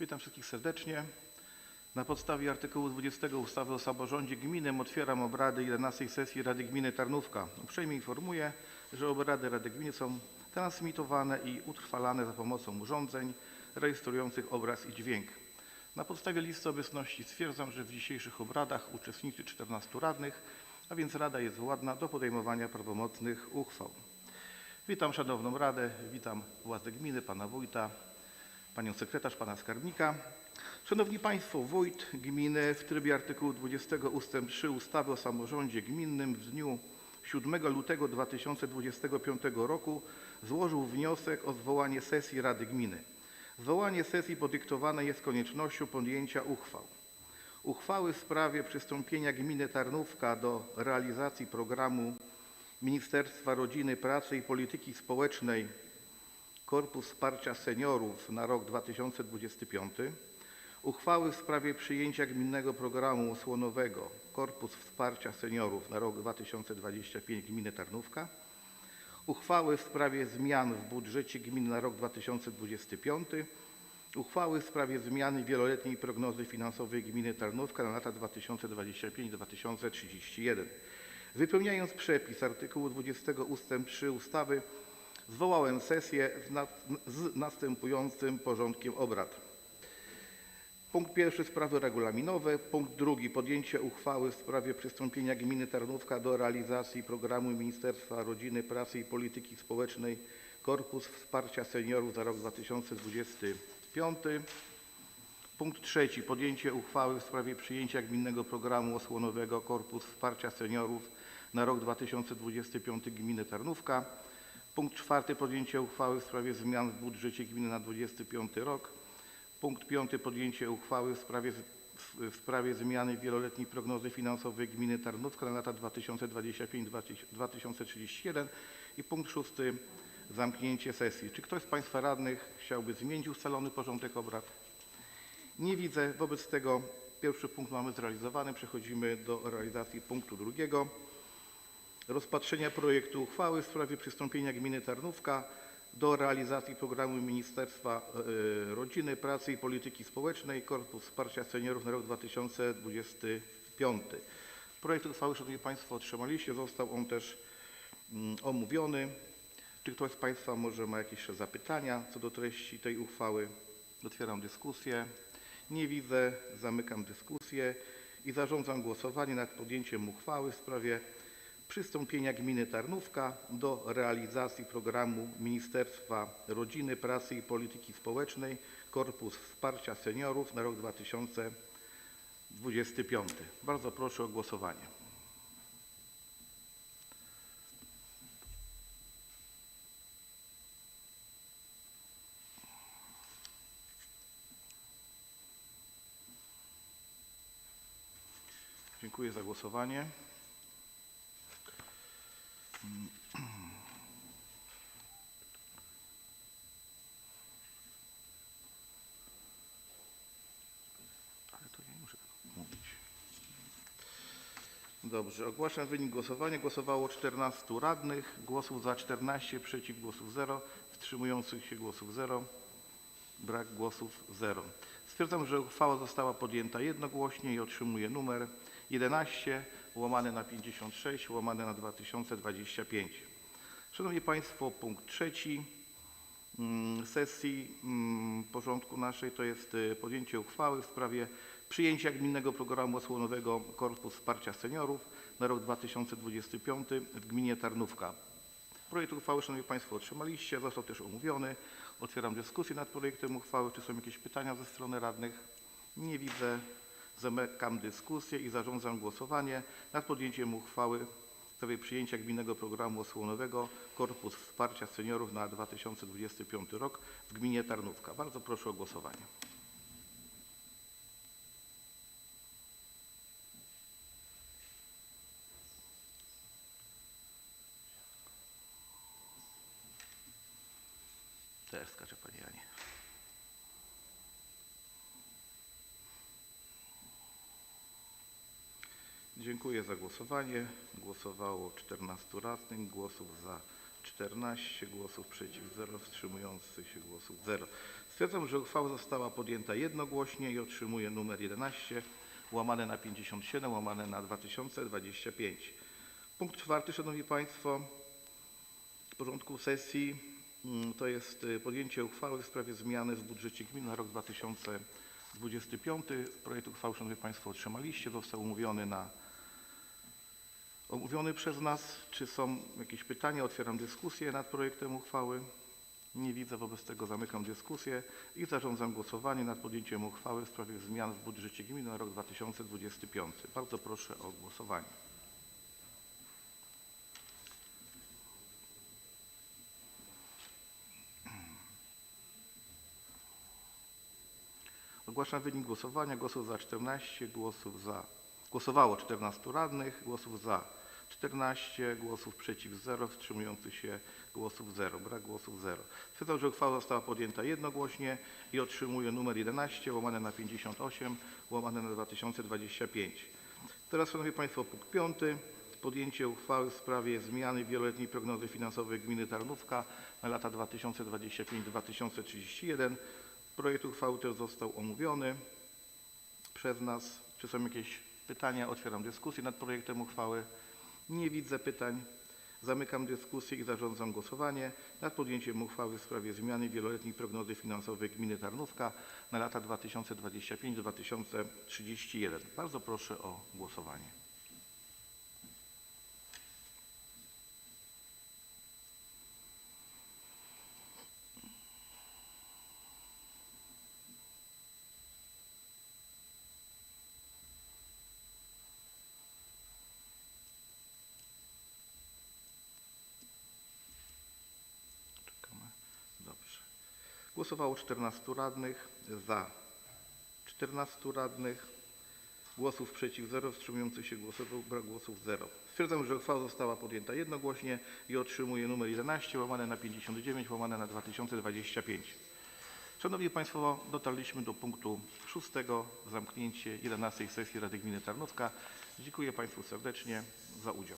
Witam wszystkich serdecznie. Na podstawie artykułu 20 ustawy o samorządzie gminy otwieram obrady 11 sesji Rady Gminy Tarnówka. Uprzejmie informuję, że obrady Rady Gminy są transmitowane i utrwalane za pomocą urządzeń rejestrujących obraz i dźwięk. Na podstawie listy obecności stwierdzam, że w dzisiejszych obradach uczestniczy 14 radnych, a więc Rada jest władna do podejmowania prawomocnych uchwał. Witam Szanowną Radę, witam władze gminy, pana wójta, panią sekretarz, pana skarbnika. Szanowni Państwo, wójt gminy w trybie artykułu 20 ust. 3 ustawy o samorządzie gminnym w dniu 7 lutego 2025 roku złożył wniosek o zwołanie sesji Rady Gminy. Zwołanie sesji podyktowane jest koniecznością podjęcia uchwał. Uchwały w sprawie przystąpienia gminy Tarnówka do realizacji programu Ministerstwa Rodziny, Pracy i Polityki Społecznej Korpus Wsparcia Seniorów na rok 2025, uchwały w sprawie przyjęcia gminnego programu osłonowego Korpus Wsparcia Seniorów na rok 2025 gminy Tarnówka, uchwały w sprawie zmian w budżecie gminy na rok 2025, uchwały w sprawie zmiany wieloletniej prognozy finansowej gminy Tarnówka na lata 2025-2031. Wypełniając przepis artykułu 20 ust. 3 ustawy, zwołałem sesję z, na, z następującym porządkiem obrad. Punkt pierwszy sprawy regulaminowe. Punkt drugi podjęcie uchwały w sprawie przystąpienia gminy Tarnówka do realizacji programu Ministerstwa Rodziny, Pracy i Polityki Społecznej Korpus Wsparcia Seniorów za rok 2025. Punkt trzeci podjęcie uchwały w sprawie przyjęcia gminnego programu osłonowego Korpus Wsparcia Seniorów na rok 2025 gminy Tarnówka. Punkt czwarty podjęcie uchwały w sprawie zmian w budżecie gminy na 2025 rok. Punkt piąty podjęcie uchwały w sprawie, w sprawie zmiany wieloletniej prognozy finansowej gminy Tarnówka na lata 2025-2031 i punkt szósty zamknięcie sesji. Czy ktoś z Państwa radnych chciałby zmienić ustalony porządek obrad? Nie widzę. Wobec tego pierwszy punkt mamy zrealizowany. Przechodzimy do realizacji punktu drugiego. Rozpatrzenia projektu uchwały w sprawie przystąpienia gminy Tarnówka do realizacji programu Ministerstwa e, Rodziny, Pracy i Polityki Społecznej Korpus Wsparcia Seniorów na rok 2025. Projekt uchwały, Szanowni Państwo, otrzymaliście. Został on też mm, omówiony. Czy ktoś z Państwa może ma jakieś zapytania co do treści tej uchwały? Otwieram dyskusję. Nie widzę. Zamykam dyskusję i zarządzam głosowanie nad podjęciem uchwały w sprawie przystąpienia gminy Tarnówka do realizacji programu Ministerstwa Rodziny, Pracy i Polityki Społecznej Korpus Wsparcia Seniorów na rok 2025. Bardzo proszę o głosowanie. Dziękuję za głosowanie. Dobrze, ogłaszam wynik głosowania. Głosowało 14 radnych, głosów za 14, przeciw głosów 0, wstrzymujących się głosów 0, brak głosów 0. Stwierdzam, że uchwała została podjęta jednogłośnie i otrzymuje numer 11 łamane na 56 łamane na 2025. Szanowni Państwo, punkt trzeci mm, sesji mm, porządku naszej to jest y, podjęcie uchwały w sprawie przyjęcia gminnego programu osłonowego Korpus Wsparcia Seniorów na rok 2025 w gminie Tarnówka. Projekt uchwały, Szanowni Państwo, otrzymaliście, został też omówiony. Otwieram dyskusję nad projektem uchwały. Czy są jakieś pytania ze strony radnych? Nie widzę. Zamykam dyskusję i zarządzam głosowanie nad podjęciem uchwały w sprawie przyjęcia gminnego programu osłonowego Korpus Wsparcia Seniorów na 2025 rok w gminie Tarnówka. Bardzo proszę o głosowanie. Też skacze Janie. Dziękuję za głosowanie. Głosowało 14 radnych, głosów za 14, głosów przeciw 0, wstrzymujących się głosów 0. Stwierdzam, że uchwała została podjęta jednogłośnie i otrzymuje numer 11 łamane na 57 łamane na 2025. Punkt czwarty, Szanowni Państwo, w porządku sesji to jest y, podjęcie uchwały w sprawie zmiany w budżecie gminy na rok 2025. Projekt uchwały, Szanowni Państwo, otrzymaliście. Został omówiony na omówiony przez nas. Czy są jakieś pytania? Otwieram dyskusję nad projektem uchwały. Nie widzę, wobec tego zamykam dyskusję i zarządzam głosowanie nad podjęciem uchwały w sprawie zmian w budżecie gminy na rok 2025. Bardzo proszę o głosowanie. Ogłaszam wynik głosowania. Głosów za 14, głosów za. Głosowało 14 radnych, głosów za 14, głosów przeciw 0, wstrzymujących się głosów 0. Brak głosów 0. Stwierdzam, że uchwała została podjęta jednogłośnie i otrzymuje numer 11 łamane na 58 łamane na 2025. Teraz, Szanowni Państwo, punkt piąty. Podjęcie uchwały w sprawie zmiany wieloletniej prognozy finansowej gminy Tarnówka na lata 2025-2031. Projekt uchwały też został omówiony przez nas. Czy są jakieś pytania? Otwieram dyskusję nad projektem uchwały. Nie widzę pytań. Zamykam dyskusję i zarządzam głosowanie nad podjęciem uchwały w sprawie zmiany wieloletniej prognozy finansowej gminy Tarnówka na lata 2025-2031. Bardzo proszę o głosowanie. Czekamy. Dobrze. Głosowało 14 radnych, za 14 radnych, głosów przeciw 0, wstrzymujących się głosów, brak głosów 0. Stwierdzam, że uchwała została podjęta jednogłośnie i otrzymuje numer 11 łamane na 59 łamane na 2025. Szanowni Państwo, dotarliśmy do punktu szóstego, zamknięcie 11 sesji Rady Gminy Tarnówka. Dziękuję Państwu serdecznie za udział.